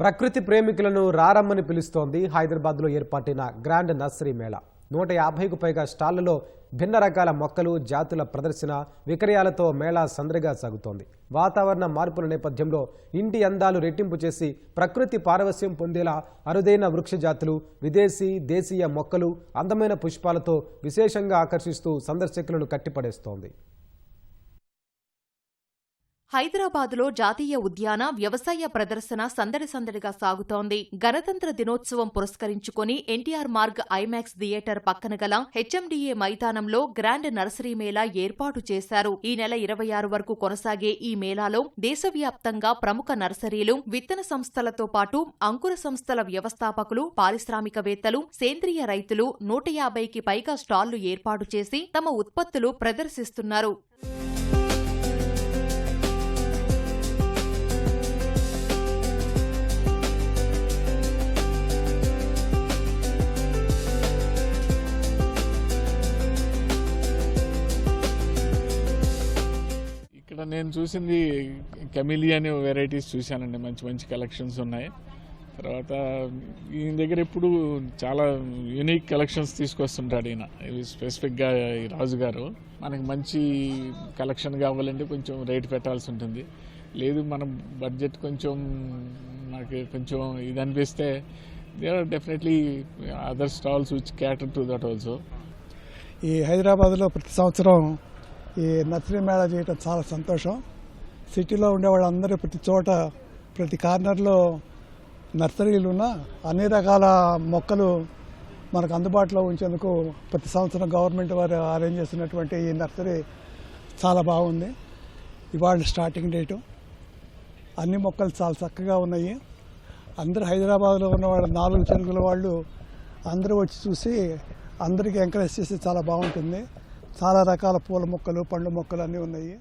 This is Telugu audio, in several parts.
ప్రకృతి ప్రేమికులను రారమ్మని పిలుస్తోంది హైదరాబాద్లో ఏర్పాటైన గ్రాండ్ నర్సరీ మేళా. నూట యాభైకు పైగా స్టాళ్ళలో భిన్న రకాల మొక్కలు జాతుల ప్రదర్శన విక్రయాలతో మేళా సందడిగా సాగుతోంది. వాతావరణ మార్పుల నేపథ్యంలో ఇంటి అందాలు రెట్టింపు చేసి ప్రకృతి పారవస్యం పొందేలా అరుదైన వృక్ష జాతులు విదేశీ దేశీయ మొక్కలు అందమైన పుష్పాలతో విశేషంగా ఆకర్షిస్తూ సందర్శకులను కట్టిపడేస్తోంది. హైదరాబాద్లో జాతీయ ఉద్యాన వ్యవసాయ ప్రదర్శన సందడి సందడిగా సాగుతోంది. గణతంత్ర దినోత్సవం పురస్కరించుకుని ఎన్టీఆర్ మార్గ్ ఐమాక్స్ థియేటర్ పక్కన గల హెచ్ఎండిఏ మైదానంలో గ్రాండ్ నర్సరీ మేళా ఏర్పాటు చేశారు. ఈ నెల ఇరవై ఆరు వరకు కొనసాగే ఈ మేళాలో దేశవ్యాప్తంగా ప్రముఖ నర్సరీలు విత్తన సంస్థలతో పాటు అంకుర సంస్థల వ్యవస్థాపకులు పారిశ్రామికవేత్తలు సేంద్రియ రైతులు నూట యాభైకి పైగా స్టాళ్ళు ఏర్పాటు చేసి తమ ఉత్పత్తులు ప్రదర్శిస్తున్నారు. నేను చూసింది కెమిలియన్ వెరైటీస్ చూశానండి. మంచి మంచి కలెక్షన్స్ ఉన్నాయి. తర్వాత ఈయన దగ్గర ఇప్పుడు చాలా యూనిక్ కలెక్షన్స్ తీసుకొస్తుంటాడు ఈయన. ఇవి స్పెసిఫిక్గా ఈ రాజు గారు మనకి మంచి కలెక్షన్ కావాలంటే కొంచెం రేట్ పెట్టాల్సి ఉంటుంది. లేదు మన బడ్జెట్ కొంచెం నాకు కొంచెం ఇది అనిపిస్తే there are definitely other stalls which cater to that also ఈ హైదరాబాద్లో ప్రతి సంవత్సరం ఈ నర్సరీ మేళా చేయటం చాలా సంతోషం. సిటీలో ఉండే వాళ్ళందరూ ప్రతి చోట ప్రతి కార్నర్లో నర్సరీలు ఉన్న అన్ని రకాల మొక్కలు మనకు అందుబాటులో ఉంచేందుకు ప్రతి సంవత్సరం గవర్నమెంట్ వారు అరేంజ్ చేసినటువంటి ఈ నర్సరీ చాలా బాగుంది. ఇవాళ స్టార్టింగ్ డేటు. అన్ని మొక్కలు చాలా చక్కగా ఉన్నాయి. అందరూ హైదరాబాద్లో ఉన్న వాళ్ళ నాలుగు చెరుగుల వాళ్ళు అందరూ వచ్చి చూసి అందరికీ ఎంకరేజ్ చేసి చాలా బాగుంటుంది. చాలా రకాల పూల మొక్కలు పండ్ల మొక్కలు అన్నీ ఉన్నాయి.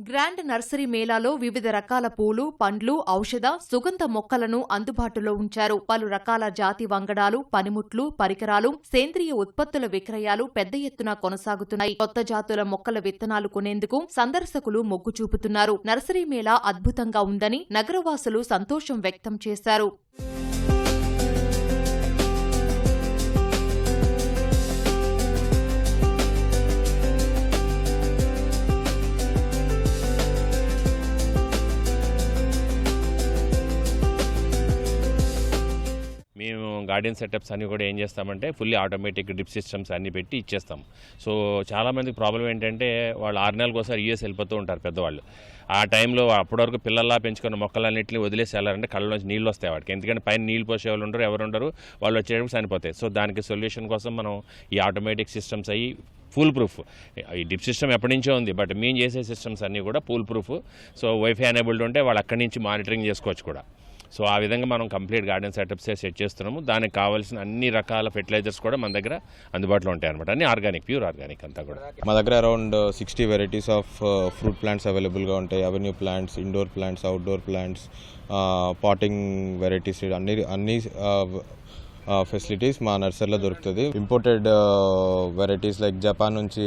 గ్రాండ్ నర్సరీ మేళాలో వివిధ రకాల పూలు పండ్లు ఔషధ సుగంధ మొక్కలను అందుబాటులో ఉంచారు. పలు రకాల జాతి వంగడాలు పనిముట్లు పరికరాలు సేంద్రియ ఉత్పత్తుల విక్రయాలు పెద్ద ఎత్తున కొనసాగుతున్నాయి. కొత్త జాతుల మొక్కల విత్తనాలు కొనేందుకు సందర్శకులు మొగ్గు చూపుతున్నారు. నర్సరీ మేళా అద్భుతంగా ఉందని నగరవాసులు సంతోషం వ్యక్తం చేశారు. గార్డెన్ సెటప్స్ అన్ని కూడా ఏం చేస్తామంటే ఫుల్లీ ఆటోమేటిక్ డ్రిప్ సిస్టమ్స్ అన్ని పెట్టి ఇచ్చేస్తాం. సో చాలామందికి ప్రాబ్లం ఏంటంటే వాళ్ళు ఆరు నెలలకు ఒకసారి యూఎస్ వెళ్ళిపోతూ ఉంటారు పెద్దవాళ్ళు. ఆ టైంలో అప్పటివరకు పిల్లల్లా పెంచుకున్న మొక్కలన్నింటినీ వదిలేసి వెళ్ళారంటే కళ్ళలోంచి నీళ్ళు వస్తాయి వాడికి ఎందుకంటే పైన నీళ్ళు పోసే వాళ్ళు ఉండరు ఎవరు ఉండరు వాళ్ళు వచ్చేటప్పుడు చనిపోతాయి. సో దానికి సొల్యూషన్ కోసం మనం ఈ ఆటోమేటిక్ సిస్టమ్స్ అయ్యి ఫుల్ ప్రూఫ్ ఈ డిప్ సిస్టమ్ ఎప్పటి నుంచో ఉంది బట్ మేము చేసే సిస్టమ్స్ అన్నీ కూడా full proof so wifi enabled ఉంటే వాళ్ళు అక్కడి నుంచి మానిటరింగ్ చేసుకోవచ్చు కూడా. సో ఆ విధంగా మనం కంప్లీట్ గార్డెన్ సెటప్సే సెట్ చేస్తున్నాము. దానికి కావాల్సిన అన్ని రకాల ఫెర్టిలైజర్స్ కూడా మన దగ్గర అందుబాటులో ఉంటాయి అనమాట అన్ని ఆర్గానిక్ ప్యూర్ ఆర్గానిక్ అంతా కూడా. మా దగ్గర around sixty varieties of fruit plants అవైలబుల్గా ఉంటాయి. Avenue plants indoor plants outdoor plants potting varieties అన్ని అన్ని ఫెసిలిటీస్ మా నర్సరీలో దొరుకుతుంది. ఇంపోర్టెడ్ వెరైటీస్ లైక్ జపాన్ నుంచి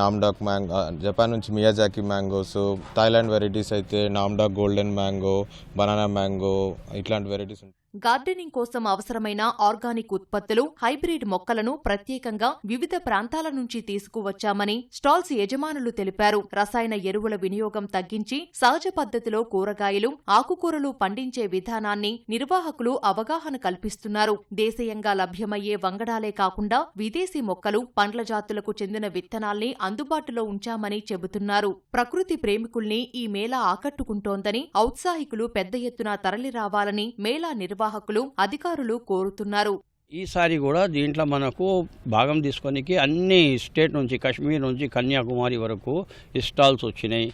నామ్డాక్ మ్యాంగో జపాన్ నుంచి మియాజాకి మ్యాంగోస్ థాయిలాండ్ వెరైటీస్ అయితే Nam Doc golden mango banana mango ఇట్లాంటి వెరైటీస్ ఉంటాయి. గార్డెనింగ్ కోసం అవసరమైన ఆర్గానిక్ ఉత్పత్తులు హైబ్రిడ్ మొక్కలను ప్రత్యేకంగా వివిధ ప్రాంతాల నుంచి తీసుకువచ్చామని స్టాల్స్ యజమానులు తెలిపారు. రసాయన ఎరువుల వినియోగం తగ్గించి సహజ పద్ధతిలో కూరగాయలు ఆకుకూరలు పండించే విధానాన్ని నిర్వాహకులు అవగాహన కల్పిస్తున్నారు. దేశీయంగా లభ్యమయ్యే వంగడాలే కాకుండా విదేశీ మొక్కలు పండ్ల జాతులకు చెందిన విత్తనాల్ని అందుబాటులో ఉంచామని చెబుతున్నారు. ప్రకృతి ప్రేమికుల్ని ఈ మేళా ఆకట్టుకుంటోందని ఔత్సాహికులు పెద్ద ఎత్తున తరలిరావాలని మేళా నిర్వాహకులు అధికారులు కోరుతున్నారు. ఈసారి కూడా దీంట్లో మనకు భాగం తీసుకోనికి అన్ని స్టేట్ నుంచి కాశ్మీర్ నుంచి కన్యాకుమారి వరకు స్టాల్స్ వచ్చినాయి.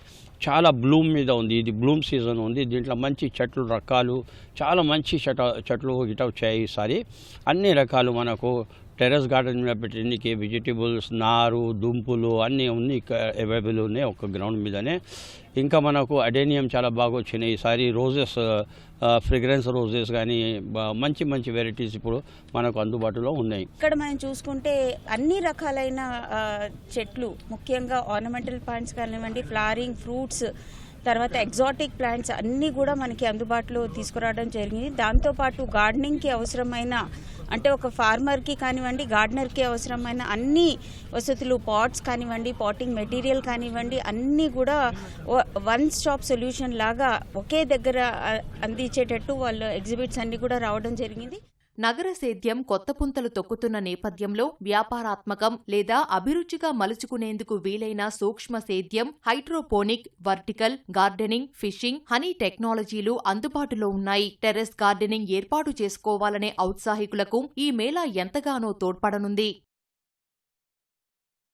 చాలా బ్లూమ్ మీద ఉంది. ఇది బ్లూమ్ సీజన్ ఉంది. దీంట్లో మంచి చెట్లు రకాలు చాలా మంచి చెట చెట్లు ఇట వచ్చాయి ఈసారి. అన్ని రకాలు మనకు టెర్రస్ గార్డెన్ మీద పెట్టడానికి వెజిటేబుల్స్ నారు దుంపులు అన్నీ ఉన్నాయి అవైలబుల్ ఉన్నాయి ఒక గ్రౌండ్ మీదనే. ఇంకా మనకు అడేనియం చాలా బాగా వచ్చినాయి. ఈసారి రోజెస్ ఫ్రిగ్రెన్స్ రోజెస్ కానీ మంచి మంచి వెరైటీస్ ఇప్పుడు మనకు అందుబాటులో ఉన్నాయి. ఇక్కడ మనం చూసుకుంటే అన్ని రకాలైన చెట్లు ముఖ్యంగా ఆర్నమెంటల్ ప్లాంట్స్ కానివ్వండి ఫ్లవరింగ్ ఫ్రూట్స్ తర్వాత ఎగ్జాటిక్ ప్లాంట్స్ అన్నీ కూడా మనకి అందుబాటులో తీసుకురావడం జరిగింది. దాంతోపాటు గార్డెనింగ్కి అవసరమైన అంటే ఒక ఫార్మర్కి కానివ్వండి గార్డెనర్కి అవసరమైన అన్ని వసతులు పాట్స్ కానివ్వండి పాటింగ్ మెటీరియల్ కానివ్వండి అన్నీ కూడా వన్ స్టాప్ సొల్యూషన్ లాగా ఒకే దగ్గర అందించేటట్టు వాళ్ళు ఎగ్జిబిట్స్ అన్నీ కూడా రావడం జరిగింది. నగర సేద్యం కొత్త పుంతలు తొక్కుతున్న నేపథ్యంలో వ్యాపారాత్మకం లేదా అభిరుచిగా మలుచుకునేందుకు వీలైన సూక్ష్మ సేద్యం hydroponic vertical gardening fishing honey టెక్నాలజీలు అందుబాటులో ఉన్నాయి. టెర్రస్ గార్డెనింగ్ ఏర్పాటు చేసుకోవాలనే ఔత్సాహికులకు ఈ మేళా ఎంతగానో తోడ్పడనుంది.